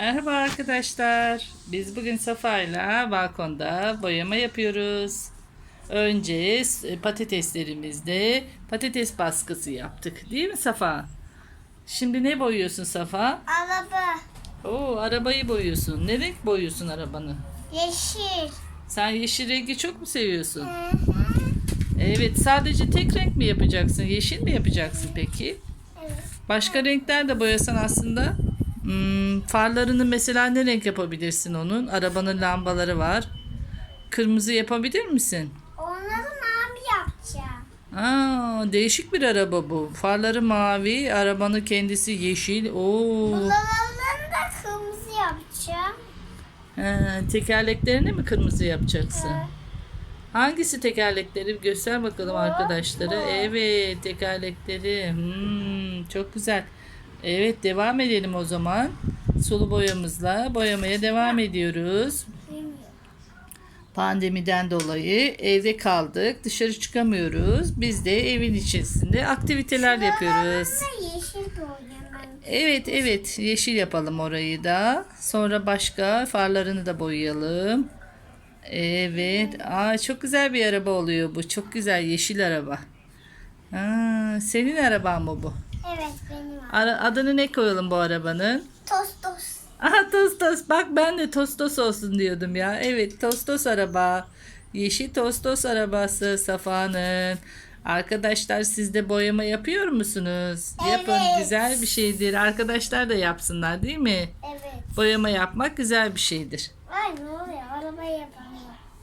Merhaba arkadaşlar. Biz bugün Safa'yla balkonda boyama yapıyoruz. Önce e, patateslerimizde patates baskısı yaptık. Değil mi Safa? Şimdi ne boyuyorsun Safa? Araba. Oo, arabayı boyuyorsun. Ne renk boyuyorsun arabanı? Yeşil. Sen yeşil rengi çok mu seviyorsun? Hı hı. Evet, sadece tek renk mi yapacaksın? Yeşil mi yapacaksın peki? Evet. Başka renkler de boyasan aslında. Hmm, farlarını mesela ne renk yapabilirsin onun? Arabanın lambaları var. Kırmızı yapabilir misin? Onları mavi yapacağım. Aa, değişik bir araba bu. Farları mavi, arabanın kendisi yeşil. Oo. Bunların da kırmızı yapacağım. Ha, tekerleklerini mi kırmızı yapacaksın? Evet. Hangisi tekerlekleri? Göster bakalım arkadaşlara. Evet, tekerlekleri. Hmm, çok güzel. Evet, devam edelim o zaman. Sulu boyamızla boyamaya devam ediyoruz. Pandemiden dolayı evde kaldık. Dışarı çıkamıyoruz. Biz de evin içerisinde aktiviteler yapıyoruz. Evet, evet. Yeşil yapalım orayı da. Sonra başka farlarını da boyayalım. Evet. Aa, çok güzel bir araba oluyor bu. Çok güzel yeşil araba. Aa, senin araban mı bu? Evet benim. Ara- adını ne koyalım bu arabanın? Toz. Aha Tostos. Bak ben de Tostos olsun diyordum ya. Evet Tostos araba. Yeşil Tostos arabası Safa'nın. Arkadaşlar siz de boyama yapıyor musunuz? Yapın Evet. güzel bir şeydir. Arkadaşlar da yapsınlar değil mi? Evet. Boyama yapmak güzel bir şeydir. Ay ne oluyor? Araba yapalım.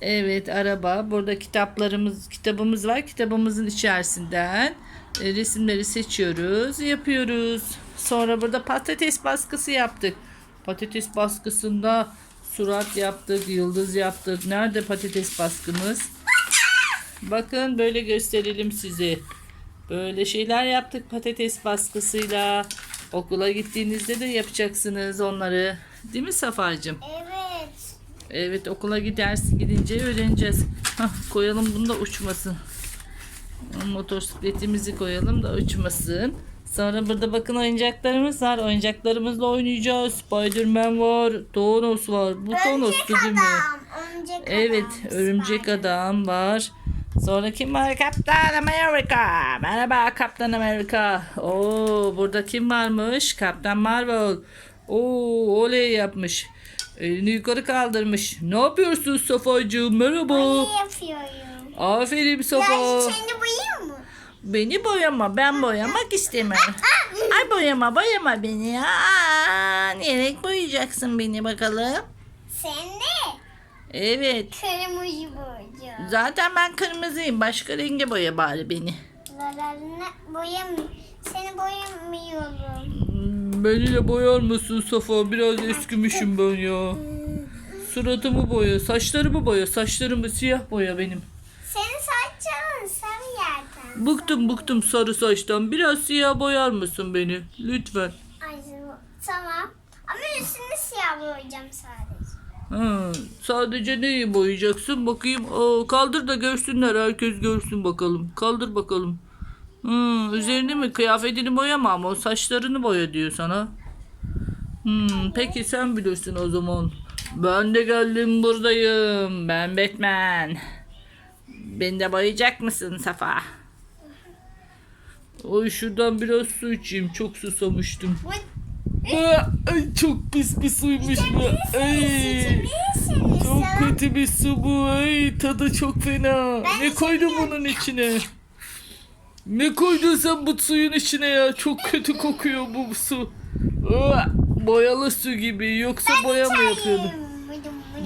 Evet araba. Burada kitaplarımız, kitabımız var. Kitabımızın içerisinden e, resimleri seçiyoruz, yapıyoruz. Sonra burada patates baskısı yaptık. Patates baskısında surat yaptık, yıldız yaptık. Nerede patates baskımız? Bakın böyle gösterelim size. Böyle şeyler yaptık patates baskısıyla. Okula gittiğinizde de yapacaksınız onları. Değil mi Safa'cığım? Evet. Evet okula gidersin gidince öğreneceğiz. Hah, koyalım bunu da uçmasın. Motosikletimizi koyalım da uçmasın. Sonra burada bakın oyuncaklarımız var. Oyuncaklarımızla oynayacağız. Spiderman var. Thanos var. Bu Thanos değil mi? Örümcek Evet, adam. örümcek Spider. adam var. Sonra kim var? Kaptan Amerika. Merhaba Kaptan Amerika. Oo, burada kim varmış? Kaptan Marvel. Oo, oley yapmış. Elini yukarı kaldırmış. Ne yapıyorsun Safacığım? Merhaba. Ne yapıyorum? Aferin Ya Safa. kendi boyayayım mı? Beni boyama. Ben boyamak istemem. Ay boyama boyama beni. Aa, ne renk boyayacaksın beni bakalım? Sen de Evet. kırmızı boyayacağım. Zaten ben kırmızıyım. Başka renge boya bari beni. Lararına boyamıyorum. Seni boyamıyorum. Beni de boyar mısın Safa? Biraz eskimişim ben ya. Suratımı boya, saçlarımı boya. Saçlarımı siyah boya benim. Senin saçların sarı yerden. Bıktım bıktım sarı saçtan. Biraz siyah boyar mısın beni? Lütfen. Ay tamam. Ama üstünü siyah boyayacağım sadece. Ha, sadece neyi boyayacaksın? Bakayım. Aa, kaldır da görsünler. Herkes görsün bakalım. Kaldır bakalım. Hmm, üzerini mi? Kıyafetini boyama ama o saçlarını boya diyor sana. Hmm, peki sen bilirsin o zaman. Ben de geldim buradayım. Ben Batman. Beni de boyayacak mısın Safa? Oy şuradan biraz su içeyim. Çok susamıştım. Ay, çok pis bir suymuş bu. Ay. Çok kötü bir su bu. Ay, tadı çok fena. Ne koydun bunun içine? Ne koydun sen bu suyun içine ya? Çok kötü kokuyor bu su. Aa, boyalı su gibi. Yoksa boya mı yapıyordun?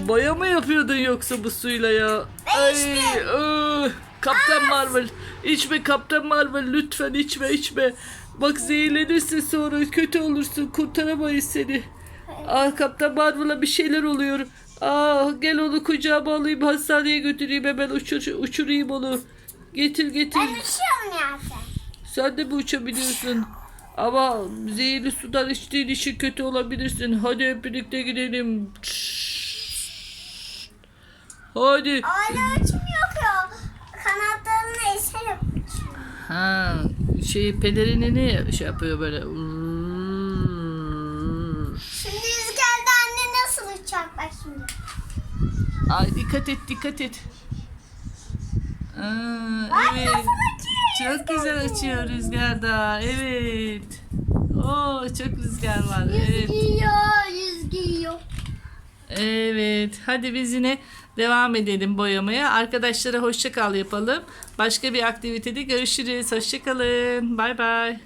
Boya mı yapıyordun yoksa bu suyla ya? Ay, aa, Kaptan Marvel. İçme Kaptan Marvel lütfen içme içme. Bak zehirlenirsin sonra kötü olursun kurtaramayız seni. Ah Kaptan Marvel'a bir şeyler oluyor. Ah gel onu kucağıma alayım hastaneye götüreyim hemen uçur, uçurayım onu. Getir getir. Ben uçuyorum sen de mi uçabiliyorsun? Ama zehirli sudan içtiğin için kötü olabilirsin. Hadi hep birlikte gidelim. Hadi. Hala uçmuyor ki o. Kanatlarını eserek. Ha, şey pelerini ne şey yapıyor böyle? Şimdi rüzgarda anne nasıl uçacak bak şimdi. Ay dikkat et dikkat et. Aa, evet. Çok güzel açıyor rüzgarda. Evet. Oo çok rüzgar var. Evet. yüz giyiyor. Evet. Hadi biz yine devam edelim boyamaya. Arkadaşlara hoşça kal yapalım. Başka bir aktivitede görüşürüz. Hoşça kalın. Bay bay.